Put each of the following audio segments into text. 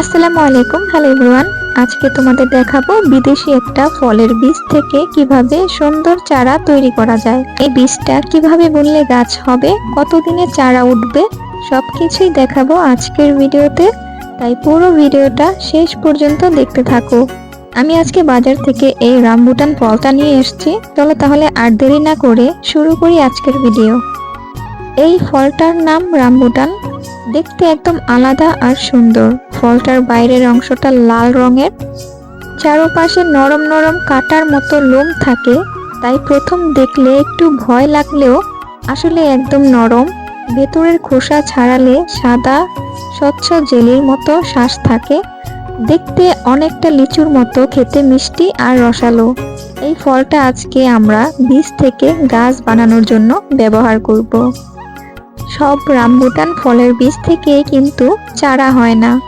আসসালামু আলাইকুম hello everyone আজকে তোমাদের দেখাবো বিদেশি একটা ফলের বীজ থেকে কীভাবে সুন্দর চারা তৈরি করা যায়। এই বীজটা কীভাবে বুনলে গাছ হবে, কতদিনে চারা উঠবে, সবকিছুই দেখাবো আজকের ভিডিওতে। তাই পুরো ভিডিওটা শেষ পর্যন্ত দেখতে থাকো। আমি আজকে বাজার থেকে এই রামবুটান ফলটা নিয়ে এসেছি। চলো তাহলে আর দেরি না করে শুরু করি আজকের ভিডিও। এই ফলটার নাম রামবুটান দেখতে একদম আলাদা আর সুন্দর। ফলটার বাইরের অংশটা লাল রঙের। চারপাশে নরম নরম কাটার মতো লোম থাকে, তাই প্রথম দেখলে একটু ভয় লাগলেও আসলে একদম নরম। ভেতরের খোসা ছাড়ালে সাদা, স্বচ্ছ জেলির মতো শ্বাস থাকে। দেখতে অনেকটা লিচুর মতো, খেতে মিষ্টি আর রসালো। এই ফলটা আজকে আমরা বীজ থেকে গাছ বানানোর জন্য ব্যবহার করব। সব রামবুটান ফলের বীজ থেকে কিন্তু চারা হয় না।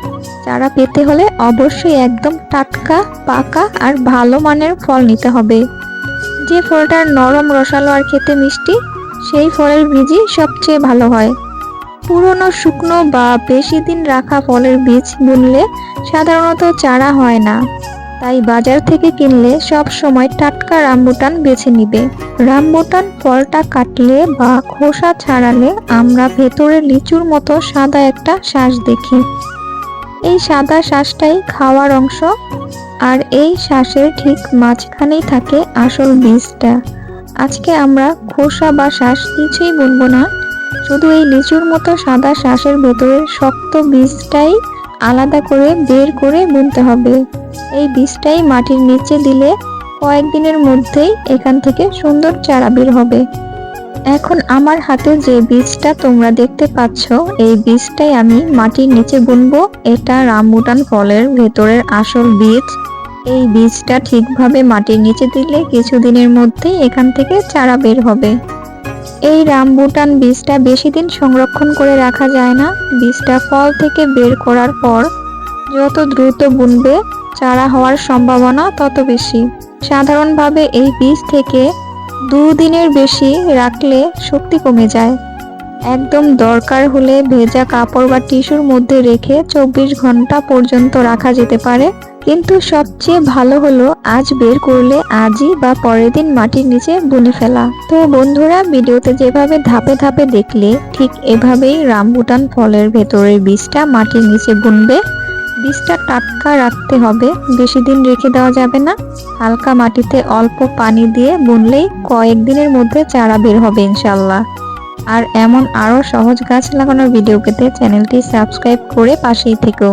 চারা পেতে হলে অবশ্যই একদম টাটকা, পাকা আর ভালো মানের ফল নিতে হবে। যে ফলটার নরম রসালো আর খেতে মিষ্টি, সেই ফলের বীজই সবচেয়ে ভালো হয়। পুরনো, শুকনো বা বেশি দিন রাখা ফলের বীজ বুনলে সাধারণত চারা হয় না। তাই বাজার থেকে কিনলে সব সময় টাটকা রামবুটান বেছে নিবে। রামবুটান ফলটা কাটলে বা খোসা ছাড়ালে আমরা ভেতরে লিচুর মতো সাদা একটা শ্বাস দেখি। এই সাদা শ্বাসটাই খাওয়ার অংশ, আর এই শ্বাসের ঠিক মাঝখানেই থাকে আসল বীজটা। আজকে আমরা খোসা বা শ্বাস কিছুই বুনবো না, শুধু এই লিচুর মতো সাদা শ্বাসের ভেতরের শক্ত বীজটাই আলাদা করে বের করে বুনতে হবে। এই বীজটাই মাটির নিচে দিলে কয়েকদিনের মধ্যেই এখান থেকে সুন্দর চারা বের হবে। এখন আমার হাতে যে বীজটা তোমরা দেখতে পাচ্ছ, এই বীজটাই আমি মাটির নিচে বুনবো। এটা রামবুটান ফলের ভেতরের আসল বীজ। এই বীজটা ঠিকভাবে মাটির নিচে দিলে কিছুদিনের মধ্যেই এখান থেকে চারা বের হবে। এই রামবুটান বীজটা বেশি দিন সংরক্ষণ করে রাখা যায় না। বীজটা ফল থেকে বের করার পর যত দ্রুত বুনবে, চারা হওয়ার সম্ভাবনা তত বেশি। সাধারণভাবে এই বীজ থেকে দুদিনের বেশি রাখলে শক্তি কমে যায়। একদম দরকার হলে ভেজা কাপড় বা টিস্যুর মধ্যে রেখে চব্বিশ ঘণ্টা পর্যন্ত রাখা যেতে পারে। কিন্তু সবচেয়ে ভালো হলো আজ বের করলে আজই বা পরের দিন মাটির নিচে বুনে ফেলা। তো বন্ধুরা, ভিডিওতে যেভাবে ধাপে ধাপে দেখলে, ঠিক এভাবেই রামবুটান ফলের ভেতরের বীজটা মাটির নিচে বুনবে। বীজটা টাটকা রাখতে হবে, বেশি দিন রেখে দেওয়া যাবে না। হালকা মাটিতে অল্প পানি দিয়ে বুনলেই কয়েকদিনের মধ্যে চারা বের হবে ইনশাল্লাহ আর এমন আরও সহজ গাছ লাগানোর ভিডিও পেতে চ্যানেলটি সাবস্ক্রাইব করে পাশেই থেকো।